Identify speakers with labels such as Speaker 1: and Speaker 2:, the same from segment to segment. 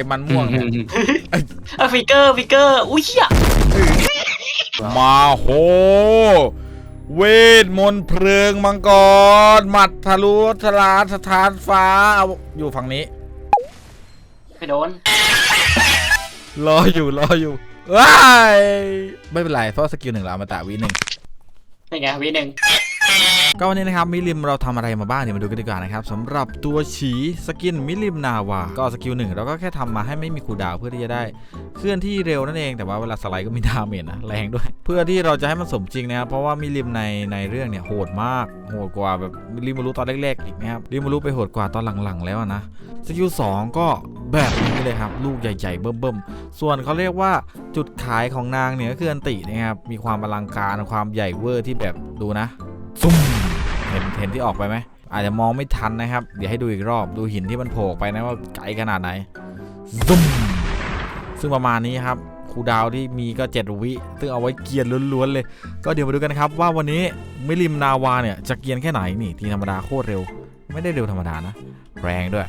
Speaker 1: ไอ้มันม่วงเนี่ย
Speaker 2: เออฟิกเกอร์ฟิกเกอร์ อุ้ยเหี้ย
Speaker 1: มาโห เวทมนต์เพลิงมังกร หมัดทะลุทลาสถานฟ้าเอาอยู่ฝั่งนี้
Speaker 2: ไปโดน
Speaker 1: รออยู่รออยู่ว้ายไม่เป็นไรเพราะสกิลหนึ่งเราเอามาตะวิหนึ่ง
Speaker 2: นี่ไงวีหนึ่ง
Speaker 1: ก็วันนี้นะครับมิลิมเราทำอะไรมาบ้างเดี๋ยวมาดูกันดีกว่านะครับสำหรับตัวฉีสกินมิลิมนาวาก็สกิลหนึ่งเราก็แค่ทำมาให้ไม่มีคูดาวเพื่อที่จะได้เคลื่อนที่เร็วนั่นเองแต่ว่าเวลาสไลด์ก็มีดาเมจนะแรงด้วย เพื่อที่เราจะให้มันสมจริงนะครับเพราะว่ามิลิมในในเรื่องเนี่ยโหดมากโหดกว่าแบบริมารุตอนแรกๆอีกนะครับริมารุไปโหดกว่าตอนหลังๆ แล้วนะสกิลสองก็แบบนี้เลยครับลูกใหญ่ๆเบิ่มๆส่วนเขาเรียกว่าจุดขายของนางเนี่ยก็คืออันตินะครับมีความอลังการความใหญ่เวอร์ที่แบบดูนะซุ่ม ห็นเห็นที่ออกไปไหมอาจจะมองไม่ทันนะครับ เดี๋ยวให้ดูอีกรอบดูหินที่มันโผล่ไปนะว่าไกลขนาดไหนซุ่มซึ่งประมาณนี้ครับครูดาวที่มีก็ 7 วิซึ่งเอาไว้เกียร์ล้วนๆเลย ก็เดี๋ยวมาดูกันครับ ว่าวันนี้มิลิมนาวาเนี่ยจะเกียร์แค่ไหนนี่ทีธรรมดาโคตรเร็ว ไม่ได้เร็วธรรมดานะแรงด้วย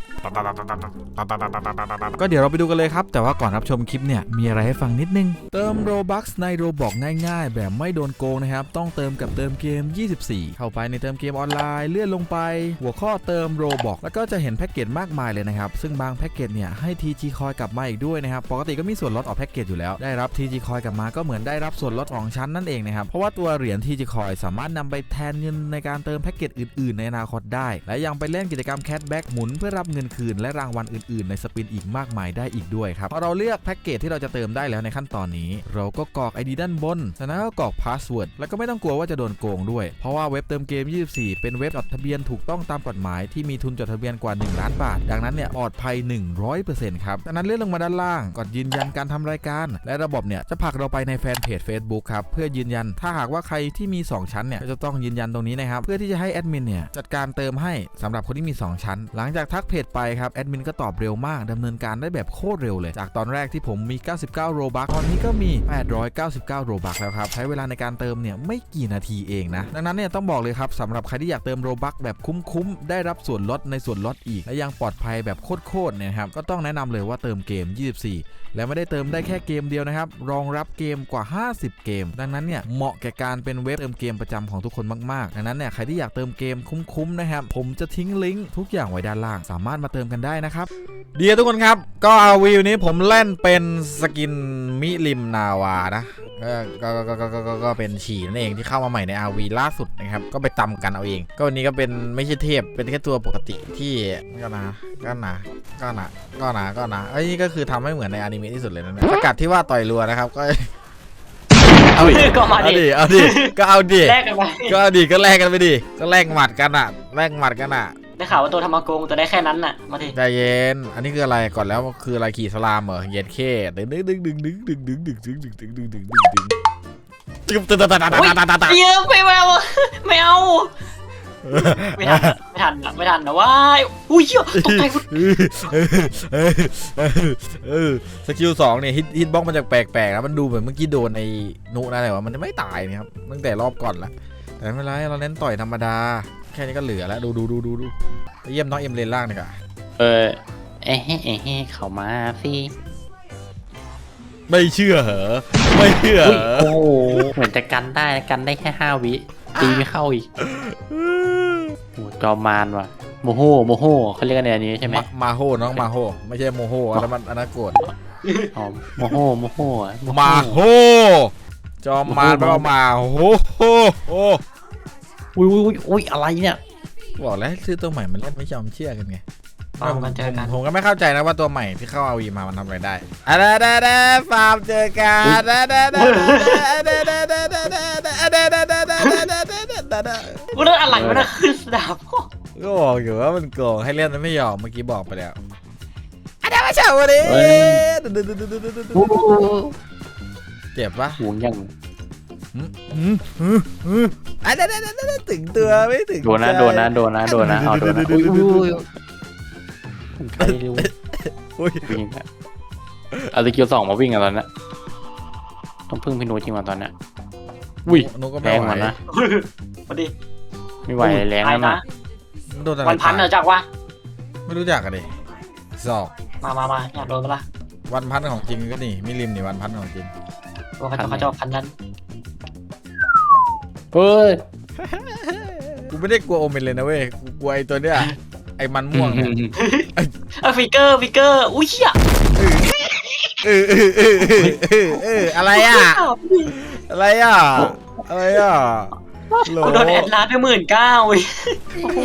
Speaker 1: ก็เดี๋ยวเราไปดูกันเลยครับ แต่ว่าก่อนรับชมคลิปเนี่ย มีอะไรให้ฟังนิดนึง เติมโรบัคในโรบอกง่ายๆ แบบไม่โดนโกงนะครับ ต้องเติมกับเติมเกม 24 เข้าไปในเติมเกมออนไลน์ เลื่อนลงไป หัวข้อเติมโรบอกแล้วก็จะเห็นแพ็กเกจมากมายเลยนะครับ ซึ่งบางแพ็กเกจเนี่ยให้ TG คอยกลับมาอีกด้วยนะครับ ปกติก็มีส่วนลดออกแพ็กเกจอยู่แล้ว ได้รับ TG คอยกลับมาก็เหมือนได้รับส่วนลดของชั้นนั่นเองนะครับ เพราะว่าตัวเหรียญ TG คอยสามารถนำไปแทนเงินในการเติมแพ็กเกจอื่น ๆ ในอนาคตได้ และยังไปเล่นกิจกรรมแคทแบ็กหมุนเพื่อรับเงินคืนและรางวัลอื่นๆ ในสปินอีกมากมายได้อีกด้วยครับพอเราเลือกแพ็กเกจที่เราจะเติมได้แล้วในขั้นตอนนี้ เราก็กรอก ID ด้านบนจากนั้นก็กรอกพาสเวิร์ดแล้วก็ไม่ต้องกลัวว่าจะโดนโกงด้วย เพราะว่าเว็บเติมเกม 24 เป็นเว็บจดทะเบียนถูกต้องตามกฎหมายที่มีทุนจดทะเบียนกว่า 1 ล้านบาท ดังนั้นเนี่ยปลอดภัย 100%ครับจากนั้นเลื่อนลงมาด้านล่างกดยืนยันการทำรายการ และระบบเนี่ยจะผลักเราไปในแฟนเพจ Facebook ครับเพื่อยืนยัน ถ้าหากว่าใครที่มี 2 ชั้นเนี่ยจะต้องยืนยันตรงนี้นะครับเพื่อที่จะให้แอดมินเนี่ยจัดการเติมให้สำหรับคนที่มี 2 ชั้นหลังงจากทักเพจไปครับแอดมินก็ตอบเร็วมากดำเนินการได้แบบโคตรเร็วเลย จากตอนแรกที่ผมมี 99 โรบักตอนนี้ก็มี 899 โรบักแล้วครับ ใช้เวลาในการเติมเนี่ยไม่กี่นาทีเองนะ ดังนั้นเนี่ยต้องบอกเลยครับสำหรับใครที่อยากเติมโรบักแบบคุ้มๆ ได้รับส่วนลดในส่วนลดอีก และยังปลอดภัยแบบโคตรๆเนี่ยนะครับก็ต้องแนะนำเลยว่าเติมเกม 24และไม่ได้เติมได้แค่เกมเดียวนะครับ รองรับเกมกว่า 50 เกม ดังนั้นเนี่ยเหมาะแก่การเป็นเว็บเติมเกมประจำของทุกคนมากๆ ดังนั้นเนี่ยใครที่อยากเติมเกมคุ้มๆนะครับ ผมจะทิ้งลิงก์ทุกอย่างไว้ด้านล่าง สามารถมาเติมกันได้นะครับ เดียวทุกคนครับ ก็อาวีวนี้ผมเล่นเป็นสกินมิลิมนาวานะก็ก็ก็ก็ก็เป็นฉี่นั่นเองที่เข้ามาใหม่ในอาวีล่าสุดนะครับ ก็ไปตำกันเอาเอง ก็วันนี้ก็เป็นไม่ใช่เทพเป็นแค่ตัวปกติที่ก็นะก็นะ ก็นะก็นะก็นะไอ้ยนี่ก็คือทำให้เหมือนในอนิเมะที่สุดเลยนะเนี่ยสกัดที่ว่าต่อยรัวนะครับก็ เอาดิ
Speaker 2: ก็มา
Speaker 1: เอา
Speaker 2: ดิ
Speaker 1: ดิเอาดิก็เอาดิ
Speaker 2: แลกกันไป
Speaker 1: ก็เอาดิก็แลกกันไปดิก็แลกหมัดกันอะแลกหมัดกันอะ
Speaker 2: ได้ข่าวว่าตัวธรรมกงตัวได้แค่นั้นน่ะ มาดิ
Speaker 1: ใจเย็น อันนี้คืออะไรก่อนแล้วคืออะไรขี่สลามเหรอเย็นเข้ดึงดึงดึงดึงดึงดึงดึงดึงดึงดึงดึงดึงดึงดึงดึงดึงตึ๊บตึ๊ดตึ๊ดตึ๊ดตึ๊ด
Speaker 2: อุ้ย
Speaker 1: ตึ๊ดตึ๊ดตึ๊ด
Speaker 2: เยอะไม่เอาไม่เอา ไม่ทันไม่ทันอะไม่ทันนะว้ายอุ้ยเหี้ยตกใจคุณ
Speaker 1: เออเออเออเออสกิลสองเนี่ยฮิตฮิตบ็อกมันจะแปลกๆนะมันดูเหมือนเมื่อกี้โดนไอ้นุนะแต่ว่ามันจะไม่ตายนะครับตั้งแต่รอบก่อนละแต่ไม่เป็นไรเราเน้นต่อยธรรมดา แค่นี้ก็เหลือแล้วดูดูดูดูดูไปเยี่ยมน้องเอ็มเลนล่างดีกว่า
Speaker 3: เออเอ้เฮ้เอ้เฮ้เขามาสิ
Speaker 1: ไม่เชื่อเหรอไม่เชื่อ
Speaker 3: อุ๊ย
Speaker 1: เหรอ
Speaker 3: โอ้โหเหมือนจะกันได้กันได้แค่ห้าวิ ตีไม่เข้าอีกโอ้โหจอมมารว่ะโมโหโมโหเขาเรียกกันในอันนี้ใช่ไหม
Speaker 1: มามาโฮน้องมาโฮไม่ใช่โมโฮอันนั้นมันอันนั้นโกรธ
Speaker 3: อ๋อโมโหโมโหอะโโห
Speaker 1: มาโฮจอมมารแปลว่ามาโฮโฮโฮ
Speaker 3: อุ้ยอุ้ยอุ้ยอุ้ยอะไรเนี่ย
Speaker 1: บอกแล้วให้ซื้อตัวใหม่มันเล่นไม่ยอมเชื่อกันไง
Speaker 2: ฟาร์มมันเจอกัน
Speaker 1: ผมก็ไม่เข้าใจนะว่าตัวใหม่ที่เข้าอาวีมามันทำอะไรได้อะเดาดาดาฟาร์มเจอกันดาดาดาดาดาดาดาดาดาดาดาดาดาดาดาดาดาดา
Speaker 2: กูนั่นอะไรมันขึ้นดาบ
Speaker 1: ก็บอกอยู่ว่ามันโกงให้เล่นแล้วไม่ยอมเมื่อกี้บอกไปแล้วอะดามาเฉาดิ
Speaker 3: โอ้โห
Speaker 1: เจ็บปะ
Speaker 3: ห่วงยัง
Speaker 1: อะดาดาดาดาถึงตัวไม่ถึง
Speaker 3: โดนนะโดนนะโดนนะโดนนะเอาโดนนะ ใครรู้
Speaker 1: อุ้ย
Speaker 3: วิ่งอะเอาตะเกียวสองมาวิ่งกันตอนนั้นต้องพึ่งพี่โนตจริงว่ะตอนเนี้ยอุ้ย
Speaker 1: นุก็
Speaker 3: แร
Speaker 1: ไม่
Speaker 3: ง
Speaker 1: ไหว
Speaker 3: กว่านะ
Speaker 2: มาดิ
Speaker 3: ไม่ไหวแรง
Speaker 2: ตาย
Speaker 3: แล้ว
Speaker 2: นะ
Speaker 3: นะ
Speaker 1: โดนอะไร
Speaker 2: วันพันเหรอจากวะ
Speaker 1: ไม่รู้จักกันดิศอก
Speaker 2: มามามาอยากโดนปะล่ะ
Speaker 1: วันพันของจริงก็นี่มิลิมนี่วันพันของจริง
Speaker 2: ตัวเขาจะเขาจะพันนั้น
Speaker 3: เฮ้ย
Speaker 1: กูไม่ได้กลัวโอเมนเลยนะเว้ยกูกลัวไอ้ตัวเนี้ย ไอ้มันม่วงเนี่ย
Speaker 2: เออฟิกเกอร์ฟิกเกอร์อุ้ยเหี้ย
Speaker 1: เออเออเออเออเออเอออะไรอะ อะไรอะ อะไรอะโหล
Speaker 2: กูโดนแอดลาสไปหมื่นเก้าเว้ยโอ้โห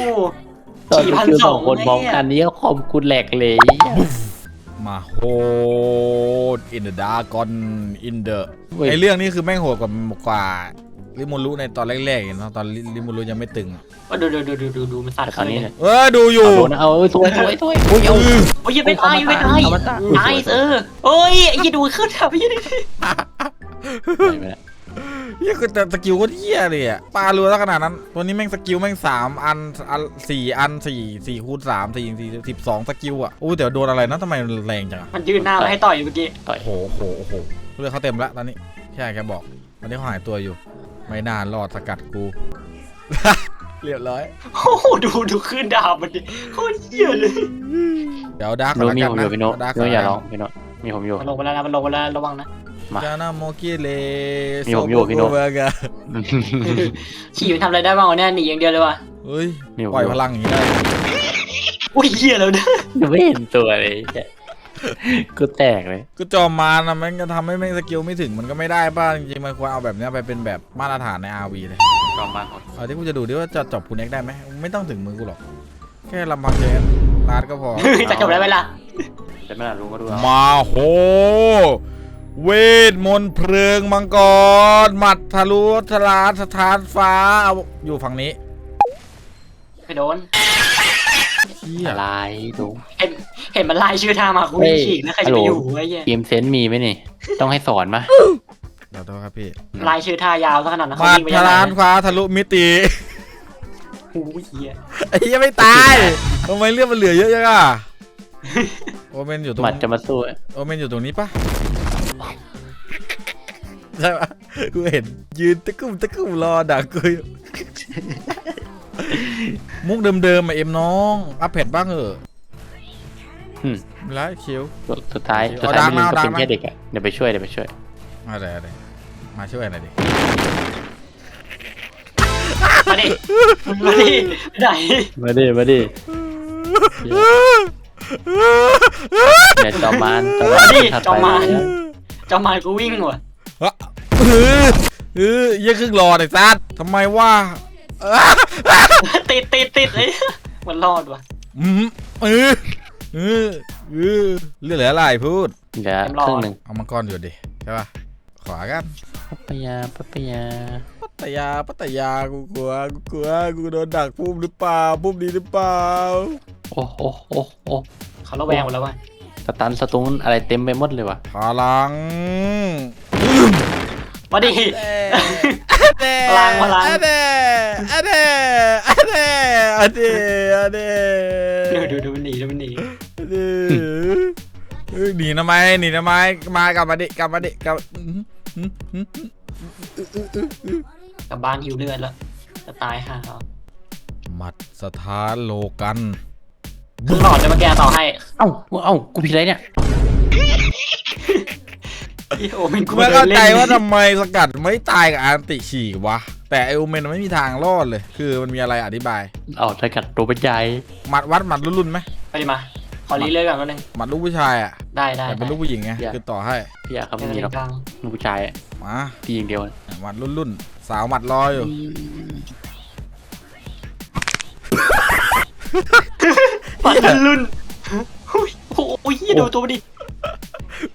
Speaker 3: ตอน
Speaker 2: สี่พัน
Speaker 3: คือ
Speaker 2: ส
Speaker 3: ส
Speaker 2: อ
Speaker 3: องงคนมองกันนี้คอมกูแหลกเลย
Speaker 1: มาโหด in the dark on in the
Speaker 3: เว้ย
Speaker 1: ไอเรื่องนี้คือแม่งโหดกว่ากว่า ลิมูรุในตอนแรกๆเนาะตอนลิมูรุยังไม่ตึงอะ
Speaker 2: ว่าดูดูดูดูดูดูมันสั่น
Speaker 3: แต่ตอนนี้เนี่ย
Speaker 1: เออดูอยู่
Speaker 3: เอาโดนเอาเออสวยสวยสวยโอ้ยเอา
Speaker 2: โอ้ยยังไม่ตายยังไม่ตาย
Speaker 3: เอามาตาย
Speaker 2: ตายเออโอ้ยไอ้ยี่ดูขึ้นแบบยี่ดิ
Speaker 3: ไม่เป็นไร
Speaker 1: เฮียคือแต่สกิลก็เฮียเลยอะปลารัวแล้วขนาดนั้น ตัวนี้แม่งสกิลแม่งสามอันอันสี่อันสี่สี่คูณสามสี่สี่สิบสองสกิลอะอู้เดี๋ยวโดนอะไรนะทำไมมันแรงจังอะ
Speaker 2: มันยืนหน้ามาให้ต่อยเมื่อกี้
Speaker 3: ต่อย
Speaker 1: โอ้โหโอ้โหโอ้โหเลือดเขาเต็มแล้วตอนนี้ใช่แกบอกตอนนี้เขาหายตัวอยู่ ไม่น่ารอดสกัดกู เรียบร้อย
Speaker 2: โอ้โหดูดูขึ้นดาบมันดิโคตรเหี้ยเลย
Speaker 1: เดี๋ยวดาร์ก
Speaker 3: โน
Speaker 1: ก่อน
Speaker 3: มี
Speaker 1: ละ
Speaker 3: ผม
Speaker 1: กั
Speaker 3: อนยู่พี่โน
Speaker 1: นะดาร์ก
Speaker 3: โนอย่าร้องพี่โนมีผมอยู่
Speaker 2: มันลงไปแล้วนะมันลงไปแล้วระวังนะ
Speaker 3: มา
Speaker 1: จานาโมกิเล
Speaker 3: มีผมอยู่พี่โน้ต
Speaker 1: เบอร์กะ
Speaker 2: ขี่มันทำอะไรได้บ้างวะเนี่ยหนีอย่างเดียวเลยว่ะ
Speaker 1: เฮ้ย
Speaker 3: มีผม
Speaker 1: ปล่อย
Speaker 3: อยู่
Speaker 1: พลังอย่างนี้ได้
Speaker 2: อุ้ยเหี้ยแล้วเนี่ย
Speaker 3: ยังไม่เห็นตัวเลยแค่ กูแตกเลย
Speaker 1: ก็จอมมารนะมันก็ทำให้แม่งสกิลไม่ถึงมันก็ไม่ได้ป่ะจริงๆมันควรเอาแบบเนี้ยไปเป็นแบบมาตรฐานใน RV เลย
Speaker 3: จอมมารหมด
Speaker 1: เอาที่กูจะดูดิว่าจะจบคุณเอ็กได้ไหมไม่ต้องถึงมือกูหรอก แค่ลำพังเจนลาดก็พอ
Speaker 2: จะจบได้เวลา
Speaker 3: จะไม่น่ารู้ก็ดูเอา
Speaker 1: มาโห เวทมนต์เพลิงมังกรหมัดทะลุทลาสถานฟ้าเอาอยู่ฝั่งนี้
Speaker 2: ไปโดน
Speaker 1: เฮีย
Speaker 3: อะไรดู
Speaker 2: เห็นเห็นมันไล่ชื่อทางมากู
Speaker 3: เฮ้ย
Speaker 2: ฉีกแล้วใครจะไป
Speaker 3: ฮัลโหล
Speaker 2: อยู่ไอ้เหี้ย
Speaker 3: เกมเซนส์มีไหมนี่ ต้องให้สอนมะ
Speaker 1: เดี๋ยวโทษครับพี่
Speaker 2: ไล่ชื่อท่ายาวซะขนาดนั้น
Speaker 1: ห
Speaker 2: เขา
Speaker 1: มัด
Speaker 2: วิ่งไป
Speaker 1: ท
Speaker 2: ยังไง
Speaker 1: ลานฟ้าทะลุมิติ
Speaker 2: โอ้ยเหี้ย
Speaker 1: ไอ้เหี้ยังไม่ตายทำไมเลือดมันเหลือเยอะจังอะโอเมนอยู่ตรง
Speaker 3: หมัดจะมาสู้
Speaker 1: โอเมนอยู่ตรงนี้ปะใช่ปะกูเห็นยืนตะกุ่มตะกุ่มรอดักกูอยู่ มุกเดิมๆมาเอ็มน้อง อัพเผ็ดบ้างเถอะ
Speaker 3: อืม
Speaker 1: แล้วคิว
Speaker 3: สุดท้าย
Speaker 1: เอา
Speaker 3: สุดท้าย
Speaker 1: ดัง
Speaker 3: ไม่ลืม
Speaker 1: เอา
Speaker 3: ก็
Speaker 1: ดัง
Speaker 3: เป็น
Speaker 1: นะ
Speaker 3: แค่เด็กอะเดี๋ยวไปช่วยเดี๋ยวไปช่วย
Speaker 1: อะไรอะไรมาช่วยหน่อยดิ
Speaker 2: มาดิมาดิไปไหน
Speaker 3: มาดิมาดิเดี๋ยวจอมมารจอมมาร
Speaker 2: ดิ
Speaker 3: ถัด
Speaker 2: จอม
Speaker 3: ไป
Speaker 2: มาร
Speaker 3: แล้ว
Speaker 2: จอมมารกูวิ่งว่ะ
Speaker 1: เออเออเยี่ยครึ่งรอไอ้ซัดทำไมว่า
Speaker 2: ติดติดติดเลยมันรอดว่ะ
Speaker 1: อืมเออเออเออเรื่องเหลืออะไรพูด
Speaker 3: เหลือครึ่งหนึ่ง
Speaker 1: เอามังกรอยู่ดิใช่ปะขวากัน
Speaker 3: ปัปยาปัปยา
Speaker 1: ปัตยาปัตยากูกลัวกูกลัวกูโดนดักปุ่มหรือเปล่าปุ่มดีหรือเปล่า
Speaker 3: โอ้โอ้โอ้โอ้
Speaker 2: เขาระแวงหมดแล้วว่ะ
Speaker 3: สตันสตุนอะไรเต็มไปหมดเลยว่ะ
Speaker 1: พลัง
Speaker 2: มาดิ พลังพลัง
Speaker 1: อะเดอะเดอะเดอะเดอะเด
Speaker 2: ดูดูดูมันหนีดูมันหนี
Speaker 1: เออเฮ้ยหนีทำไมหนีทำไมมากลับมาดิกลับมาดิกลับอื้อหือหือหือก
Speaker 2: ลับบ้านหิวเลือดแล้วจะตายห่าเอา
Speaker 1: หมัดสถานโลกัน
Speaker 2: ครึ่งหลอดจะมาแกต่อให้
Speaker 3: เอ้าเอ้ากูผิดอะไรเนี่ย
Speaker 2: โอ้เป็น
Speaker 1: กู
Speaker 2: กู
Speaker 1: ไม่
Speaker 2: เดิ
Speaker 1: เข้านใจ
Speaker 2: เล่น
Speaker 1: ว่าทำไมสกัดไม่ตายกับอันติฉีกวะ แต่ไอโอเมนมันไม่มีทางรอดเลย คือมันมีอะไรอธิบาย
Speaker 3: เอาถ้ากัดตัวเป็นใหญ่
Speaker 1: หมัดวัดหมัดรุ่นๆไหม
Speaker 2: ไปดิมา ขอรีเลือดก่อนก็นึง
Speaker 1: หมัดลูกผู้ชายอะ
Speaker 2: ได้ได้
Speaker 1: แต่เป็นลูกผู้หญิงไงคือต่อให้
Speaker 3: พี่อาครับ
Speaker 2: ได้
Speaker 3: ไม่มีหรอก
Speaker 2: กลาง
Speaker 3: ลูกผู้ชายอะ
Speaker 1: มา
Speaker 3: พี่อย่างเดียว
Speaker 1: หมัดรุ่นๆสาวหมัดรออยู่
Speaker 2: ปัดรุ่นโอ้ยโอ้ยดูตัวมันดิ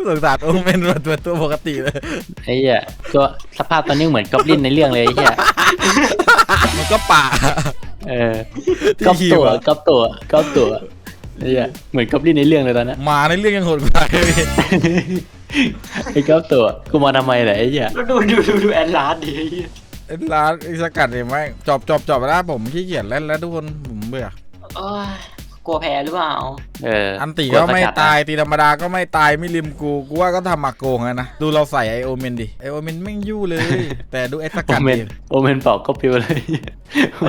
Speaker 1: สงสารโอเมนมันตัวตัวปกติเลย
Speaker 3: ไอ้เหี้ยก็สภาพตอนนี้เหมือนกอบลินในเรื่องเลยไอ้เหี้ย
Speaker 1: มันก็ป่า
Speaker 3: เออ
Speaker 1: ที่
Speaker 3: กอบ
Speaker 1: หิ
Speaker 3: ตัวว
Speaker 1: อะ
Speaker 3: กอบตัวกอบตัวไอ้เหี้ยเหมือนกอบลินในเรื่องเลยตอนนั้น
Speaker 1: มาในเรื่องยังโหดกว่าเลย
Speaker 3: ไอ้กอบตัวกูมาทำไมเหรอไอ้เหี้ย
Speaker 2: ดูดูดูดูแอนลาสดิ
Speaker 1: ไอ้ร้านไอ้สกัดเห็นไหมจบจบจบไปแล้วผมขี้เกียจเล่นแล้วทุกคนผมเบื่อ
Speaker 2: โอ้ยก ลัวแพ้หรือเปล่า
Speaker 3: เออ
Speaker 1: อั
Speaker 3: อั
Speaker 1: นติก็ไม่ตายตีธรรมดาก็ไม่ตายไม่ริมกูกูว่าก็ทำมาโกงแล้วนะ ดูเราใส่ไอโอเมนดิไอโอเมนไม่งยู่เลย แต่ดูไอ้ส
Speaker 3: โอ
Speaker 1: กัด
Speaker 3: เมน
Speaker 1: ดิ
Speaker 3: โอเมนเปล่าก็ปิวเลย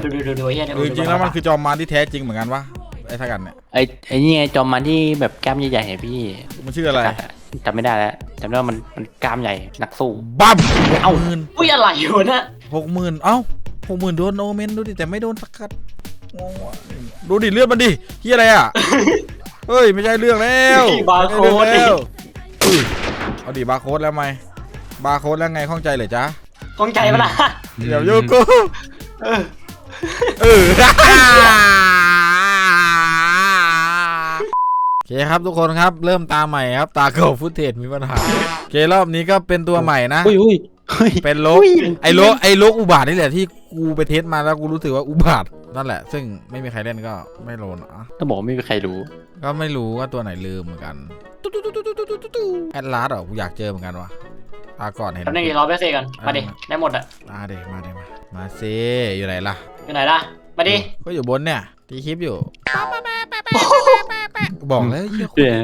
Speaker 2: ดูดูดูดูเฮีย
Speaker 1: เออจริงๆแล้วมันคือจอมมารที่แท้จริงเหมือนกันวะไอไอ้ทักกันเนี่ย
Speaker 3: ไอ้ไอ้นี่ไงจอมมันที่แบบกล้ามใหญ่ๆไงพี่
Speaker 1: มันชื่ออะไร
Speaker 3: จำไม่ได้แล้วจำได้ว่ามันมันกล้ามใหญ่นักสู้
Speaker 1: บัมเอ้า หมื่น
Speaker 2: อุ้ยอะไรอยู่นะ
Speaker 1: หกหมื่นเอ้าหกหมื่นโดนโอเมนดูดิแต่ไม่โดนสักกัด งงว่ะดูดิเลือดมันดิเฮียอะไรอะ เฮ้ยไม่ใช่เรื่องแล้ว
Speaker 2: บาร์โค้ด
Speaker 1: ไม่ใช่
Speaker 2: ดิ
Speaker 1: เรื่องแล้วอุ้ยเอาดิบาร์โค้ดแล้วไหมบาร์โค้ดแล้วไงข้องใจเหรอจ๊ะ
Speaker 2: คงใจปะล่ะ
Speaker 1: เดี๋ยวโยกู
Speaker 2: เออ
Speaker 1: เออ โอเคครับทุกคนครับเริ่มตาใหม่ครับตาเก่าฟุตเทจมีปัญหาโอเครอบนี้ก็เป็นตัวใหม่นะ
Speaker 3: อุ้ยอุ้ย อุ้ย
Speaker 1: เป็นโลก
Speaker 3: อุ้ย
Speaker 1: ไอ้โลกไอ้โลกอุบาทนี่แหละที่กูไปเทสมาแล้วกูรู้สึกว่าอุบาทนั่นแหละ ซึ่งไม่มีใครเล่นก็ไม่โลนอะ
Speaker 3: ต้องบอกว่าไม่มีใครรู้
Speaker 1: ก็ไม่รู้ว่าตัวไหนลืมเหมือนกันแอดลาสเหรอกูอยากเจอเหมือนกันวะตาก่อนเห็น
Speaker 2: แป๊บนึงดิรอแป๊บเซกันมาดิได้หมดอะ
Speaker 1: มาเดมาเดมามาซิอยู่ไหนล่ะ
Speaker 2: อยู่ไหนล่ะมาดิ
Speaker 1: ก็อยู่บนเนี่ยตีคลิปอยู่บอกแล้วเหี้ย
Speaker 3: เดี๋ยว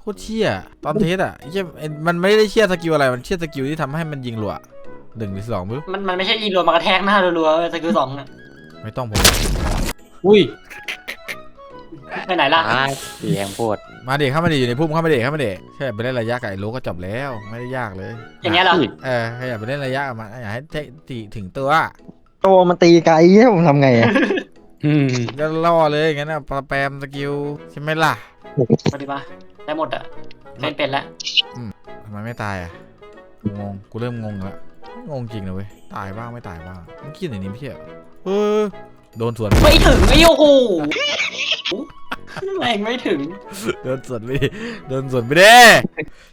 Speaker 1: โคตรเชี่ยตอนเทสอะเหี้ยมันไม่ได้เชี่ยสกิลอะไรมันเชี่ยสกิลที่ทำให้มันยิงรัว หนึ่งหรือสองไม่รู้
Speaker 2: มันมันไม่ใช่อีโรวมากระแทกหน้ารัวๆเว้ยสกิลสองน่ะ
Speaker 1: ไม่ต้องผม
Speaker 3: อุ้ย
Speaker 2: ไปไหนล่ะ
Speaker 3: ตายเสียงโพด
Speaker 1: มาเด็กเข้ามาเด็กอยู่ในพุ่มเข้ามาเด็กเข้ามาเด็กแค่ไปเล่นระยะกับไอ้โลก็จบแล้วไม่ได้ยากเลย
Speaker 2: อย่างเงี้ยเหรอ
Speaker 1: เออแค่อยากไปเล่นระยะกับมันอยากให้เทตีถึงตัว
Speaker 4: ตัวมันตีไกลเนี่ยผมทำไงอะ
Speaker 3: อืม
Speaker 1: ก็ล่อเลยอย่างนั้นนะปะแปมสกิลใช่ไหมล่ะ
Speaker 2: มาดิมาได้หมดอะเล่นเป็นแล้ว
Speaker 1: ทำไมไม่ตายอะกูงงกูเริ่มงงแล้ว งงจริงนะเว้ย ตายบ้างไม่ตายบ้างมันคิดอย่างนี้ไม่ใช่เหรอเออโดนสวน
Speaker 2: ไม่ถึงไอ้โอ้โหแรงไม่ถึง
Speaker 1: โดนสวนไปดิโดนสวนไปดิ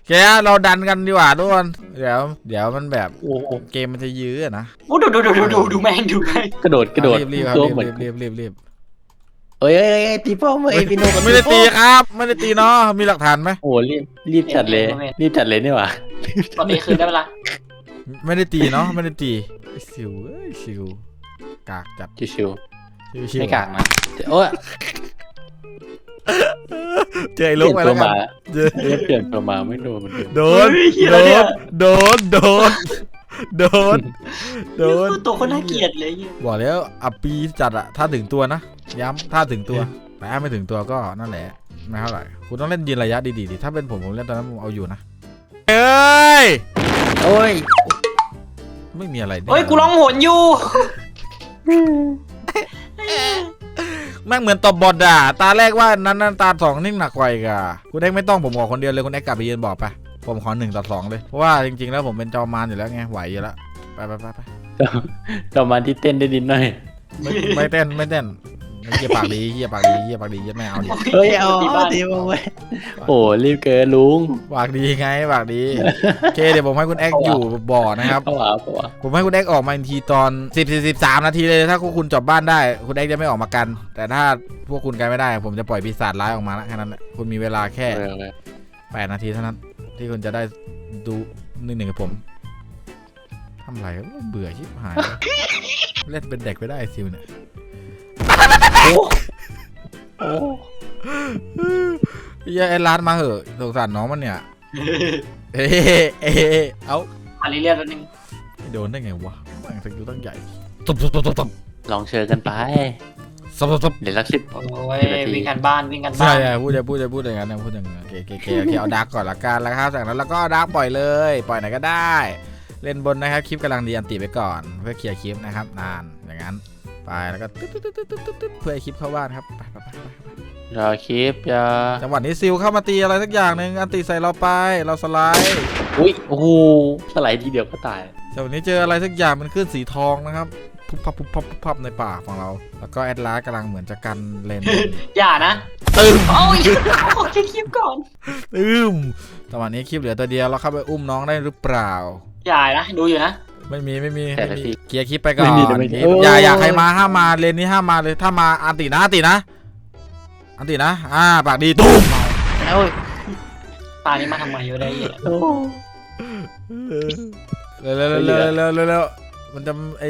Speaker 1: แกเราดันกันดีกว่าทุกคนเดี๋ยว เดี๋ยวมันแบบ
Speaker 3: โอ้โห
Speaker 1: เกมมันจะยื้ออะนะ
Speaker 2: โอ้ดูดูดูดูดูดูแม่งดูแม่ง
Speaker 3: กระโดดกระโดด
Speaker 1: รีบรีบครับ
Speaker 3: ตัว
Speaker 1: รีบ
Speaker 3: เหมือน
Speaker 1: รีบรีบรีบรีบ
Speaker 3: เอ้ยเอ้ยเอ้ยตีป้อมเอ้ยพี่โน
Speaker 1: มันไม่ได้ตีครับ ไม่ได้ตีเนาะมีหลักฐานไหม
Speaker 3: โอ้โหรีบรีบจัดเลย รีบจัดเลยนี่หว่า
Speaker 2: ตอนนี้คืนได้เวลา
Speaker 1: ไม่ได้ตีเนาะไม่ได้ตีไอ้สิวเอ้ยสิวกากจัด
Speaker 3: ชิว
Speaker 1: ชิว
Speaker 3: ๆ
Speaker 1: ชิว
Speaker 3: ไม่กลางนะโอ้ย
Speaker 1: เจอไอ้
Speaker 3: เป
Speaker 1: ลู
Speaker 3: ลี่
Speaker 1: ก
Speaker 3: ยน
Speaker 1: ไป
Speaker 3: ตั
Speaker 1: แล้ววกั
Speaker 3: มาน
Speaker 1: เจอ
Speaker 3: เรียกเปลี่ยนตัวมาไม่โดนมันโดน
Speaker 1: โดนโดนโดนโดนโดนโดน
Speaker 2: ตัวคนน่าเกลียดเลยเหี้ย
Speaker 1: บอกแล้วอับปีจัดอะถ้าถึงตัวนะย้ำถ้าถึงตัวแต่ถ้าไม่ถึงตัวก็นั่นแหละไม่เท่าไหร่คุณต้องเล่นยืนระยะดีๆดิถ้าเป็นผมผมเล่นตอนนั้นผมเอาอยู่นะ เอ้ย
Speaker 3: โอ้ย
Speaker 1: ไม่มีอะไร
Speaker 2: เฮ้ยกูร้องโหนอยู่
Speaker 1: แม่งเหมือนตบบอดอะ ตาแรกว่านั้นนั้นตาสองนิ่งหนักกว่าอีกอะคุณเอ็กไม่ต้องผมขอคนเดียวเลยคุณเอ็กกลับไปยืนบอกไป ผมขอหนึ่งต่อสองเลย เพราะว่าจริงๆแล้วผมเป็นจอมมารอยู่แล้วไง ไหวอยู่แล้ว ไปไปไปไป
Speaker 3: จอมมันที่เต้นได้นิดหน่อย
Speaker 1: ไม่ไม่เต้นไม่เต้น เฮียปากดีเฮียปากดีเฮียปากดีเฮียไม่เอาดิ
Speaker 3: เฮ้ยเอา
Speaker 2: ตีบ้าน
Speaker 3: ตีมาเว้ยโอ้รีบเกินลุง
Speaker 1: ปากดีไงปากดีโอเคเดี๋ยวผมให้คุณเอ็กอยู่บ่อนะครับ
Speaker 3: เข้าหาเข้าหา
Speaker 1: ผมให้คุณเอ็กออกมาอีกทีตอน 10 10 13 นาทีเลย ถ้าพวกคุณจบบ้านได้ คุณเอ็กจะไม่ออกมากัน แต่ถ้าพวกคุณกันไม่ได้ ผมจะปล่อยปีศาจร้ายออกมาแล้วแค่นั้นแหละคุณมีเวลาแค่
Speaker 3: เออเออ
Speaker 1: 8 นาทีเท่านั้น ที่คุณจะได้ดูหนึ่งหนึ่งกับผมทำไรวะเบื่อชิบหาย เล่นเป็นเด็กไปได้ไอ้ซิวเนี่ย
Speaker 3: โอ้
Speaker 1: เหี้ยไอ้ร้านมาเหอะสงสารน้องมันเนี่ย เอ้เอ้เอา
Speaker 2: อันนี้เรียกแล้วนึง
Speaker 1: ไม่โดนได้ไงวะแม่งสกิลตั้งใหญ่ตบตบตบตบตบ
Speaker 3: ลองเชิญกันไป
Speaker 1: ตบตบตบ
Speaker 3: เดี๋ยวสักสิบ
Speaker 2: โอ้ยวิ่งกันบ้านวิ่งกันบ้า
Speaker 1: ใช่
Speaker 2: น
Speaker 1: ใช่พูดจะพูดจะพูดอย่างนั้นนะพูดอย่างนั้นโอเคโอเคโอเคโอเคเอาดาร์กก่อนละกันแล้วครับจากนั้นเราก็ดาร์กปล่อยเลย ปล่อยไหนก็ได้ เล่นบนนะครับคลิปกำลังดีอันติไปก่อน เพื่อเคลียร์คลิปนะครับนานอย่างนั้น ไปแล้วก็ตึ๊ดตึ๊ดตึ๊ดตึ๊ดตึ๊ดตึ๊ดเพื่อให้คลิปเข้าบ้านครับไปไปไปไป
Speaker 3: รอคลิปจะ
Speaker 1: จังหวะนี้ซิลเข้ามาตีอะไรสักอย่างหนึ่งอันติใส่เราไปเราสไลด์
Speaker 3: อุ้ยโอ้โหสไลด์ทีเดียวก็ตาย
Speaker 1: จังหวะนี้เจออะไรสักอย่างมันขึ้นสีทองนะครับพุบพับพุบพับพุบพับในป่าของเรา แล้วก็แอดลาสกำลังเหมือนจะกันเลน
Speaker 2: อย่านะ
Speaker 1: ตึม
Speaker 2: โอ้ยโอเคคลิปก่อน
Speaker 1: ตึมจังหวะนี้คลิปเหลือตัวเดียวเราเข้าไปอุ้มน้องได้หรือเปล่า
Speaker 2: อย่านะ ดูอยู่นะ
Speaker 1: ไม่มีไม่มี
Speaker 3: แต่
Speaker 1: ไม่
Speaker 3: ละ
Speaker 1: มี
Speaker 3: ที
Speaker 1: เคลียร์คลิปไปก่อน
Speaker 3: ไม่มีแต่ไม่มี
Speaker 1: คลิปอย่าอย่าใครมาห้ามมาเลนนี้ห้ามมาเลยถ้ามาอันตินะอันตินะอันตินะอ่าปากดีตุ้ม
Speaker 3: โอ้ย
Speaker 2: ตานี้มาทำไมเยอะได้เหี้ย
Speaker 3: โอ้
Speaker 1: เร็วเร็วเร็วเร็วเร็วเร็วเร็วมันจะไอ้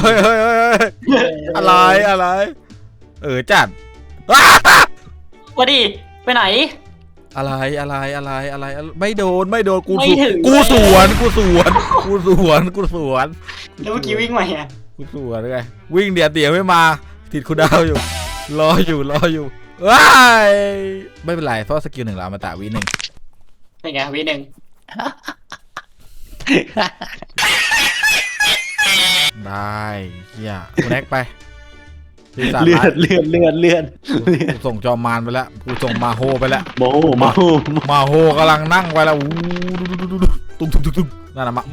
Speaker 1: เฮ้ยเฮ้ยเฮ้ยเฮ้ยอะไรอะไร เออจัดอ้า
Speaker 2: ว่าดิไปไหน
Speaker 1: อะไรอะไรอะไรอะไร ไม่โดนไม่โดนกู
Speaker 2: ไม่
Speaker 1: สว
Speaker 2: ถึง
Speaker 1: กูสวนกูสวนกูสวนกูสวน
Speaker 2: แล้วเมื่อกี้วิ่งมาไง
Speaker 1: กูสวนไงวิ่งเดี๋ยวเดี๋ยวไม่มา ติดคูดาวอยู่ รออยู่รออยู่ว้ายไม่เป็นไรเพราะสกิลหนึ่งเราเอามาตะวิหนึ่ง
Speaker 2: เป็นไงวิหนึ่ง
Speaker 1: ได้เฮียกูแน็กไป ปีศาจ
Speaker 3: เลื่อ
Speaker 1: ร้าย
Speaker 3: นเลื่อนเลื่อนเลื่อน
Speaker 1: กูส่งจอมมารไปแล้วกูส่งมาโฮไปแล้ว
Speaker 3: โมโหโมโห
Speaker 1: มาโฮกำลังนั่งไปแล้วอู้ดูดูดูดูตุ้งตุ้งตุ้งตุ้งนั่นน่ะมา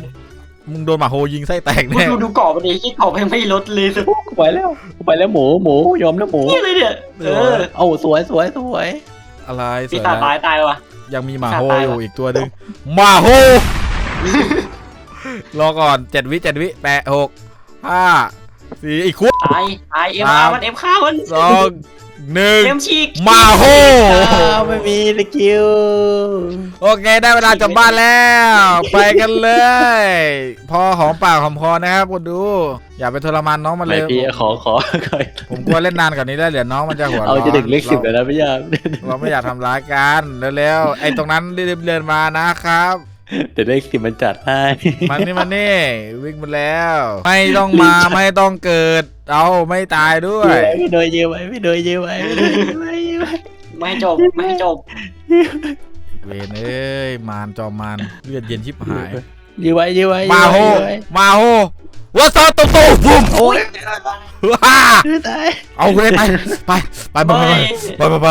Speaker 1: มึงโดนมาโฮยิงไส้แตก
Speaker 2: มึง
Speaker 1: แน่
Speaker 2: ดูดูเกาะมันดิที่เกาะยังไม่ลดเลยสุด
Speaker 3: กูไปแล้วกูไปแล้วหมูหมูยอมแล้วหมู
Speaker 2: นี่เลยเนี่ยเออ
Speaker 3: เอาสวยสวยสวย
Speaker 1: อะไรส
Speaker 2: ปี
Speaker 1: วย
Speaker 2: ศาจ
Speaker 1: นะ
Speaker 2: ตายตายว่ะ
Speaker 1: ยังมีมาโฮ
Speaker 2: ตาย
Speaker 1: อยู่
Speaker 2: ว่ะ
Speaker 1: อีกตัวหนึ่งมาโฮรอก่อนเจ็ดวิเจ็ดวิแปดหกห้า สี่อีกคุก
Speaker 2: ตายตายเอ็ม
Speaker 1: สาม
Speaker 2: มันเอ็มข้ามัน
Speaker 1: สองหนึ่ง
Speaker 2: เอ็มฉีก
Speaker 1: มาโฮ
Speaker 3: อ้าวไม่มีสกิล
Speaker 1: โอเคได้เวลาจบบ้านแล้ว ไปกันเลย พอหอมปากหอมคอนะครับคุณดู อย่าไปทรมานน้องมัน
Speaker 3: ไหน
Speaker 1: เลย
Speaker 3: พี่ขอขอขอ
Speaker 1: ผมกลัวเล่นนานกว่านี้แล้วเดี๋ยวน้องมันจะหัวร้อน
Speaker 3: เอาจะถึงเลขสิบแล้วนะพี่ยาม
Speaker 1: เราไม่อยากทำร้ายกันเร็วๆไอ้ตรงนั้นรีบๆเดินมานะครับ
Speaker 3: เดี๋ยวเลขสิบมันจัดให้
Speaker 1: มันนี่มันนี่วิ่งมาแล้ว ไม่ต้องมาไม่ต้องเกิด เอาไม่ตายด้วย
Speaker 3: พี่โดยยืมไว้พี่โดยยืมไว้พี่โดยยืมไว้ยืมไว้
Speaker 2: ไม่ให้จบไม่ให้จบ
Speaker 1: เวนเอ้ยมารจอมมารเลือดเย็นชิบหาย
Speaker 3: ยืมไว้ยืมไว้
Speaker 1: มาโฮ
Speaker 3: ยืไว้
Speaker 1: มาโฮวัสดุตู้บุ้ม
Speaker 3: โอ้ย
Speaker 1: ว้า
Speaker 3: ตาย
Speaker 1: เอาเลยไปไปไปไปไปไปไปไป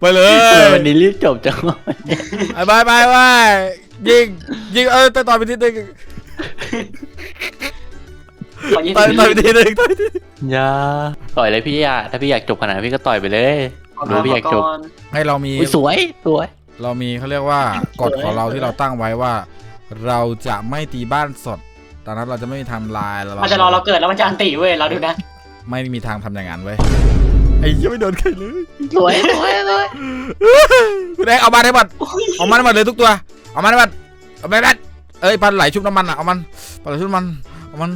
Speaker 1: ไปเล
Speaker 3: ทำไม
Speaker 1: ย
Speaker 3: วันนี้รีบจบจังวะ
Speaker 1: ไปไปไป ยิงยิงเออต่อยต่อยไปทีนึง
Speaker 2: ขอยี่
Speaker 1: ต่อย
Speaker 2: สิบ
Speaker 1: ต่อยไปทีนึงต่อยไปทีนึง
Speaker 3: อย่าต่อยเลยพี่อยากถ้าพี่อยากจบขนาดนั้นพี่ก็ต่อยไปเลยหรือพี่อยากจบ
Speaker 1: ให้เรามี
Speaker 3: อุ๊ยสวยสวย
Speaker 1: เรามีเขาเรียกว่ากฎของเราที่เราตั้งไว้ว่า เราจะไม่ตีบ้านสดตอนนั้นเราจะไม่มีไทำลายเรา
Speaker 2: มันจะรอเราเกิดแล้วมันจะอันติเว้ยเราดูนะ
Speaker 1: ไม่มีทางทำอย่างนั้นเว้ยไอ้เหี้ยังไม่โดนใครเลย
Speaker 3: สวยสวยสวย
Speaker 1: คุณแดงเอามาให้หมดเอามาให้หมดเลยทุกตัว เอามาให้หมดเอาไปแบดเอ้ยปลาไหลชุบน้ำมันอะเอามันปลาไหลชุบน้ำมันเอามัน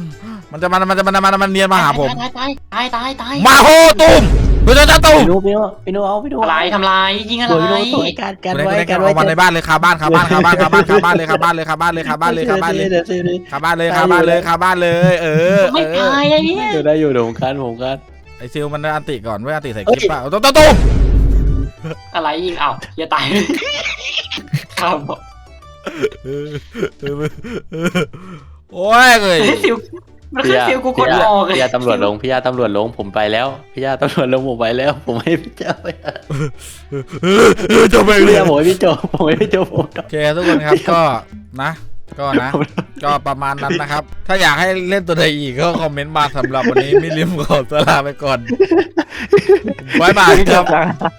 Speaker 1: มันจะมันมันจะมันมันมันเนียนมาหาผม
Speaker 2: ตายตายตายตายตาย
Speaker 1: มาโฮตุ้มเพื่อนจะตุ้ม
Speaker 3: พี่นูพี่นูพี่นูเอาพี่นู
Speaker 2: อะไรทำลายยิงอะ
Speaker 3: สวยพี่
Speaker 2: ไร
Speaker 3: นูสวยการการ
Speaker 1: คุณแดง
Speaker 3: ไว้
Speaker 1: คุณแดง
Speaker 3: การไว้
Speaker 1: เอามาในบ้านเลยคาบ้านคาบ้านคาบ้านคาบ้านคาบ้านเลยคาบ้านเลยคาบ้านเลยคาบ้านเลยคาบ้านเลยคาบ้านเลย
Speaker 3: เดี๋ยวซื้อดิ
Speaker 1: คาบ้านเลยคาบ้านเลยคาบ้านเลย เออ
Speaker 2: ไม่
Speaker 1: เออ
Speaker 2: ตายไอ้เนี่ย
Speaker 3: เดี๋ยวได้อยู่เดี๋ยวผมคันผมคัน
Speaker 1: ไอซิลมันได้อันติก่อนเว้ยอันติใส่คลิปป่ะตุ้มตุ้มตุ้ม
Speaker 2: อะไรยิงอ้าวอย่าตายครับ
Speaker 1: โอ้ยเลย
Speaker 2: เฮ้ยฟิวมันขึ้นฟิวกูกดรอเลย
Speaker 3: พี่ยาตำรวจลงพี่ยาตำรวจลงผมไปแล้วพี่ยาตำรวจลงผมไปแล้ว ผมให้พี่เจ้าไป
Speaker 1: จะไปเลย
Speaker 3: ยาผมให้พี่โจผมให้พี่โจผม
Speaker 1: โอเคทุกคนครับก็นะ ก็นะ ก็ประมาณนั้นนะครับ ถ้าอยากให้เล่นตัวใดอีกก็คอมเมนต์มาสำหรับวันนี้ไม่ลืมขอตัวลาไปก่อนบายบายครับ